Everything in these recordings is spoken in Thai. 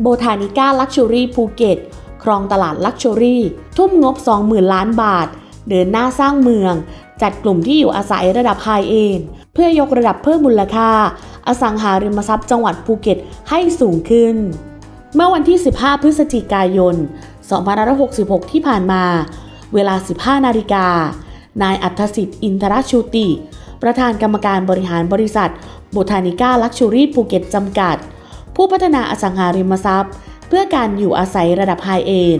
โบทานิก้าลักชัวรี่ภูเก็ตครองตลาดลักชัวรี่ ทุ่มงบ 20,000 ล้านบาท เดินหน้าสร้างเมือง จัดกลุ่มที่อยู่อาศัยระดับไฮเอนเพื่อยกระดับเพิ่มมูลค่า อสังหาริมทรัพย์จังหวัดภูเก็ตให้สูงขึ้น เมื่อวันที่ 15 พฤศจิกายน 2566 ที่ผ่านมา เวลา 15 นาฬิกา นายอัธสิทธิ์อินทรชูติ ประธานกรรมการบริหารบริษัทโบทานิก้าลักชูรี่ภูเก็ตจำกัด ผู้พัฒนาอสังหาริมทรัพย์ เพื่อการอยู่อาศัยระดับไฮเอน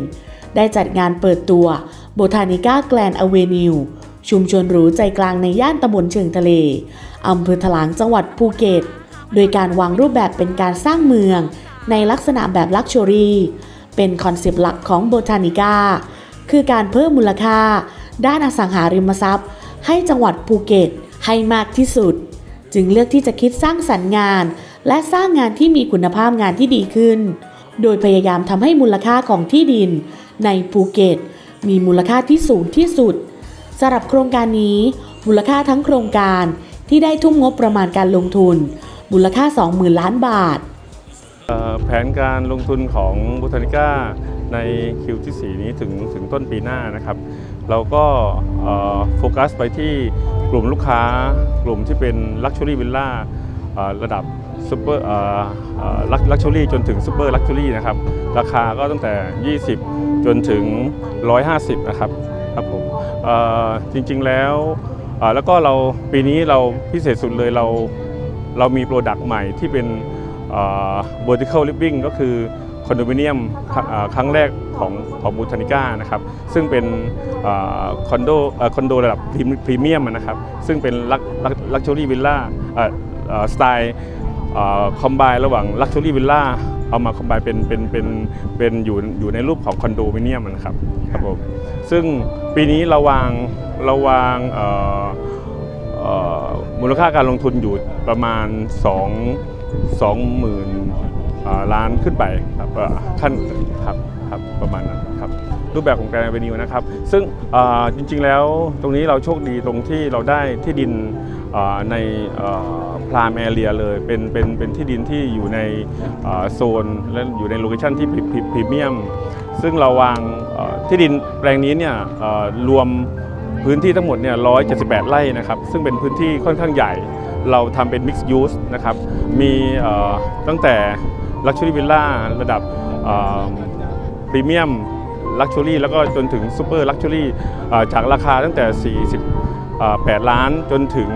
ได้จัดงานเปิดตัวโบทานิก้าแกลนอเวนิวชุมชนหรูใจกลางในย่านตำบลเชิงทะเล อำเภอถลางจังหวัดภูเก็ต โดยการวางรูปแบบเป็นการสร้างเมือง ในลักษณะแบบลักชัวรี่ เป็นคอนเซปต์หลักของโบทานิก้า คือการเพิ่มมูลค่า ด้านอสังหาริมทรัพย์ ให้จังหวัดภูเก็ตให้มากที่สุด จึงเลือกที่จะคิดสร้างสรรค์งาน และสร้างงานที่มีคุณภาพงานที่ดีขึ้น โดยพยายามทำให้มูลค่าของที่ดิน ในภูเก็ต มีมูลค่าที่สูงที่สุดสำหรับโครงการนี้ มูลค่าทั้งโครงการที่ได้ทุ่มงบประมาณการลงทุน มูลค่า 20,000 ล้านบาท แผนการลงทุนของบูทานิก้าในคิวที่ 4 นี้ถึงถึงต้นปีหน้านะครับ เราก็โฟกัสไปที่กลุ่มลูกค้ากลุ่มที่เป็นลักชัวรี่วิลล่าระดับ ซูเปอร์ลักชัวรี่จนถึงซูเปอร์ลักชัวรี่นะครับ ราคาก็ตั้งแต่ 20 จนถึง 150 นะครับครับผมจริงๆแล้วแล้วก็เราปีนี้เราพิเศษสุดเลยเราเรามีโปรดักต์ใหม่ที่เป็น vertical living ก็คือคอนโดมิเนียมครั้งแรกของของบูทานิก้านะครับซึ่งเป็นอคอนโดอคอนโดระดับพรีเมียมนะครับซึ่งเป็นลักลักชัวรี่วิลล่าสไตล์ คอมไบระหว่างลักชัวรี่วิลล่าเอามาคอมไบเป็นเป็นเป็นเป็นอยู่อยู่ในรูปของคอนโดมิเนียมนะครับครับผมซึ่งปีนี้เราวางเราวางเอ่อเอ่อมูลค่าการลงทุนอยู่ประมาณ 2 20,000อ่าล้านขึ้นไปครับเอ่อขั้นครับครับประมาณนั้นครับรูปแบบของการ a อ e นิวนะครับ ซึ่งอ่าจริงๆแล้วตรงนี้เราโชคดีตรงที่เราได้ที่ดินอ่า ในพรามแอเรียเลยเป็นเป็นเป็นที่ดินที่อยู่ในโซนและอยู่ในโลเคชันที่พรีเมียม ซึ่งเราวางที่ดินแปลงนี้เนี่ยรวมพื้นที่ทั้งหมดเนี่ย 178 ไร่นะครับ ซึ่งเป็นพื้นที่ค่อนข้างใหญ่ เราทำเป็น Mixed Use นะครับ มีตั้งแต่ Luxury Villa ระดับพรีเมียม Luxury แล้วก็จนถึง Super Luxury จากราคาตั้งแต่ 8 ล้านจนถึง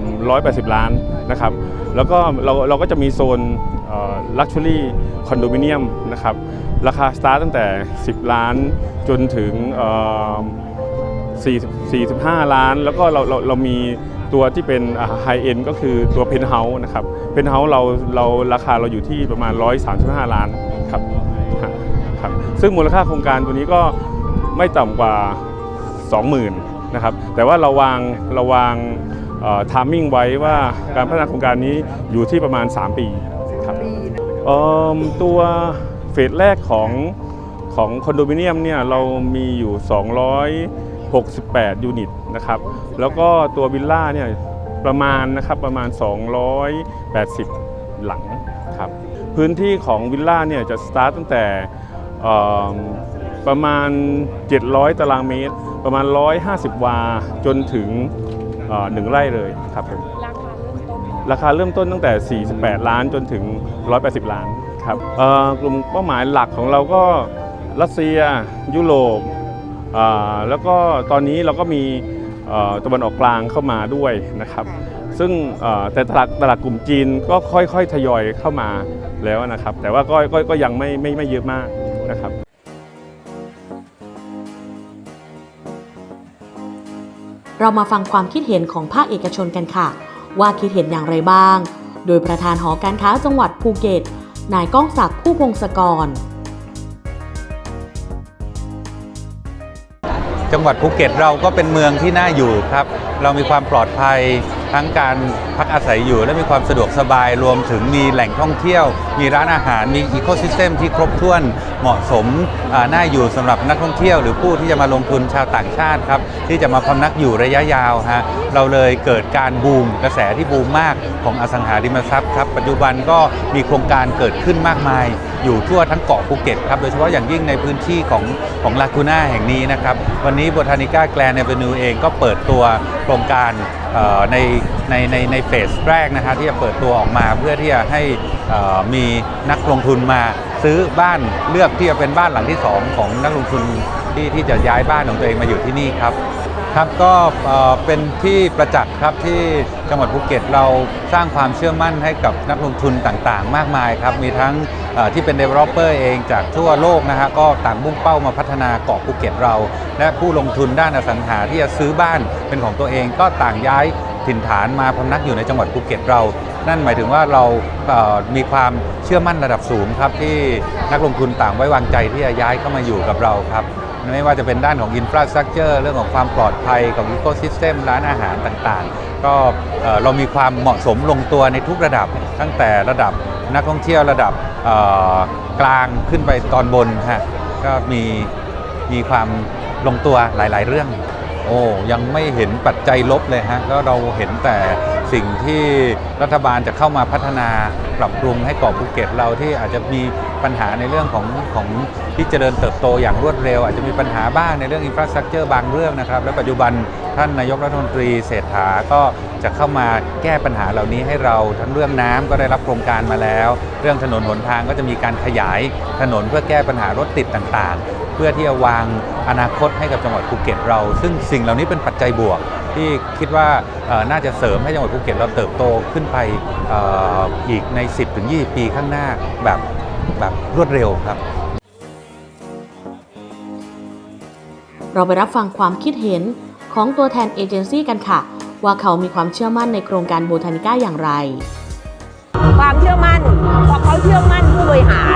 180 ล้านนะครับ แล้วก็เราเราก็จะมีโซนเอ่อ Luxury Condominium นะครับ ราคาสตาร์ตตั้งแต่ 10 ล้านจนถึง445 ล้าน แล้วก็เราเราเรามีตัวที่เป็นไฮเอ็นก็คือตัวเพนเฮาส์นะครับ เพนเฮาส์เราเราราคาเราอยู่ที่ประมาณ 135 ล้านครับครับ ซึ่งมูลค่าโครงการตัวนี้ก็ไม่ต่ำกว่า 20,000 นะครับแต่ว่าเราวางเราวางทามมิ่งไว้ว่าการพัฒนาโครงการนี้อยู่ที่ประมาณ 3 ปีครับเอิ่มตัวเฟสแรกของของคอนโดมิเนียมเนี่ยเรามีอยู่ 268 ยูนิตนะครับแล้วก็ตัววิลล่าเนี่ยประมาณนะครับประมาณ 280 หลังครับพื้นที่ของวิลล่าเนี่ยจะสตาร์ตตั้งแต่เอิ่มประมาณ 700 ตารางเมตรประมาณ 150 วาจนถึงเอ่อหนึ่งไร่เลยครับผมราคาเริ่มต้นตั้งแต่ 48 ล้านจนถึง 180 ล้านครับเอ่อกลุ่มเป้าหมายหลักของเราก็รัสเซียยุโรปอ่าแล้วก็ตอนนี้เราก็มีเอ่อตะวันออกกลางเข้ามาด้วยนะครับ ซึ่งเอ่อแต่ตลาดตลาดกลุ่มจีนก็ค่อยๆทยอยเข้ามาแล้วนะครับ แต่ว่าก็ก็ก็ยังไม่ไม่ไม่เยอะมากนะครับ เรามาฟังความคิดเห็นของภาคเอกชนกันค่ะ ว่าคิดเห็นอย่างไรบ้าง โดยประธานหอการค้าจังหวัดภูเก็ต นายก้องศักดิ์ผู้พงศกร จังหวัดภูเก็ตเราก็เป็นเมืองที่น่าอยู่ครับ เรามีความปลอดภัย ทั้งการพักอาศัยอยู่และมีความสะดวกสบายรวมถึงมีแหล่งท่องเที่ยว มีร้านอาหารมีอีโคซิสเต็มที่ครบถ้วนเหมาะสมน่าอยู่สำหรับนักท่องเที่ยว หรือผู้ที่จะมาลงทุนชาวต่างชาติครับที่จะมาพำนักอยู่ระยะยาวฮะเราเลยเกิดการบูมกระแสที่บูมมากของอสังหาริมทรัพย์ครับปัจจุบันก็มีโครงการเกิดขึ้นมากมาย อยู่ทั่วทั้งเกาะภูเก็ตครับโดยเฉพาะอย่างยิ่งในพื้นที่ของของลากูน่าแห่งนี้นะครับวันนี้ Botanica Grand Avenue เองก็เปิดตัวโครงการในในในในเฟสแรกนะฮะที่จะเปิดตัวออกมาเพื่อที่จะให้มีนักลงทุนมาซื้อบ้านเลือกที่จะเป็นบ้านหลังที่สองของนักลงทุนที่ที่จะย้ายบ้านของตัวเองมาอยู่ที่นี่ครับครับก็เป็นที่ประจักษ์ครับที่จังหวัดภูเก็ตเราสร้างความเชื่อมั่นให้กับนักลงทุนต่างๆ มากมายครับมีทั้ง ที่เป็น developer เองจากทั่วโลกนะฮะก็ต่างมุ่งเป้ามาพัฒนาเกาะภูเก็ตเรา และผู้ลงทุนด้านอสังหาที่จะซื้อบ้านเป็นของตัวเองก็ต่างย้ายถิ่นฐานมาพำนักอยู่ในจังหวัดภูเก็ตเรา นั่นหมายถึงว่าเราเอ่อมีความเชื่อมั่นระดับสูงครับที่นักลงทุนต่างไว้วางใจที่จะย้ายเข้ามาอยู่กับเราครับไม่ว่าจะเป็นด้านของอินฟราสตรักเจอร์เรื่องของความปลอดภัยของอีโคซิสเต็มร้านอาหารต่างๆ ก็เอ่อเรามีความเหมาะสมลงตัวในทุกระดับ ตั้งแต่ระดับนักท่องเที่ยวระดับ กลางขึ้นไปตอนบนฮะก็มีมีความลงตัวหลาย ๆ เรื่อง โอ้ยังไม่เห็นปัจจัยลบเลยฮะก็เราเห็นแต่สิ่งที่รัฐบาลจะเข้ามาพัฒนาปรับปรุงให้เกาะภูเก็ตเราที่อาจจะมีปัญหาในเรื่องของของที่เจริญเติบโตอย่างรวดเร็ว อาจจะมีปัญหาบ้างในเรื่องอินฟราสตรักเจอร์บางเรื่องนะครับ และปัจจุบันท่านนายกรัฐมนตรีเศรษฐาก็จะเข้ามาแก้ปัญหาเหล่านี้ให้เราทั้งเรื่องน้ำก็ได้รับโครงการมาแล้ว เรื่องถนนหนทางก็จะมีการขยายถนนเพื่อแก้ปัญหารถติดต่างๆ เพื่อที่จะวางอนาคตให้กับจังหวัดภูเก็ตเรา ซึ่งสิ่งเหล่านี้เป็นปัจจัยบวก ที่คิดว่าเอ่อน่าจะเสริมให้จังหวัดภูเก็ตเราเติบโตขึ้นไปเอ่ออีกใน 10-20 ปีข้างหน้าแบบแบบรวดเร็วครับ เราไปรับฟังความคิดเห็นของตัวแทนเอเจนซี่กันค่ะ ว่าเขามีความเชื่อมั่นในโครงการโบทานิก้าอย่างไร ความเชื่อมั่นเพราะเขาเชื่อมั่นผู้บริหาร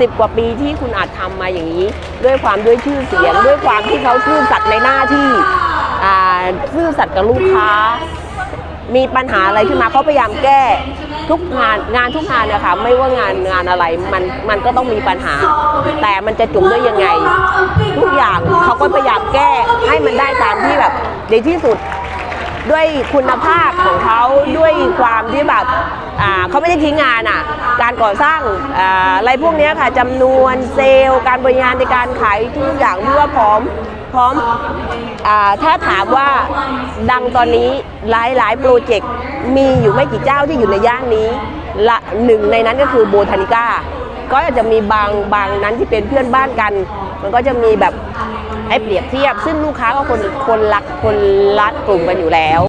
สิบกว่าปีที่คุณอาจทำมาอย่างนี้ ด้วยความด้วยชื่อเสียง ด้วยความที่เขาซื่อสัตย์ในหน้าที่ซื่อสัตย์กับลูกค้า มีปัญหาอะไรขึ้นมาเขาพยายามแก้ทุกงานงานทุกงานนะคะไม่ว่างานงานอะไรมันมันก็ต้องมีปัญหา แต่มันจะจุ่มด้วยยังไง ทุกอย่างเขาก็พยายามแก้ให้มันได้ตามที่แบบในที่สุด ด้วยคุณภาพของเขาด้วยความที่แบบเขาไม่ได้ทิ้งงานอะ การก่อสร้างอ่าอะไรพวกนี้ค่ะจำนวนเซลล์ การบริหารในการขายทุกอย่างเพื่อพร้อมพร้อมอถ้าถามว่าดังตอนนี้หลายหลายโปรเจกต์มีอยู่ไม่กี่เจ้าที่อยู่ในย่านนี้ละหนึ่งในนั้นก็คือโบทานิก้า ก็อาจจะมีบางบางนั้นที่เป็นเพื่อนบ้านกัน มันก็จะมีแบบให้เปรียบเทียบ ซึ่งลูกค้าก็คนคนรักคนรักกลุ่มกันอยู่แล้ว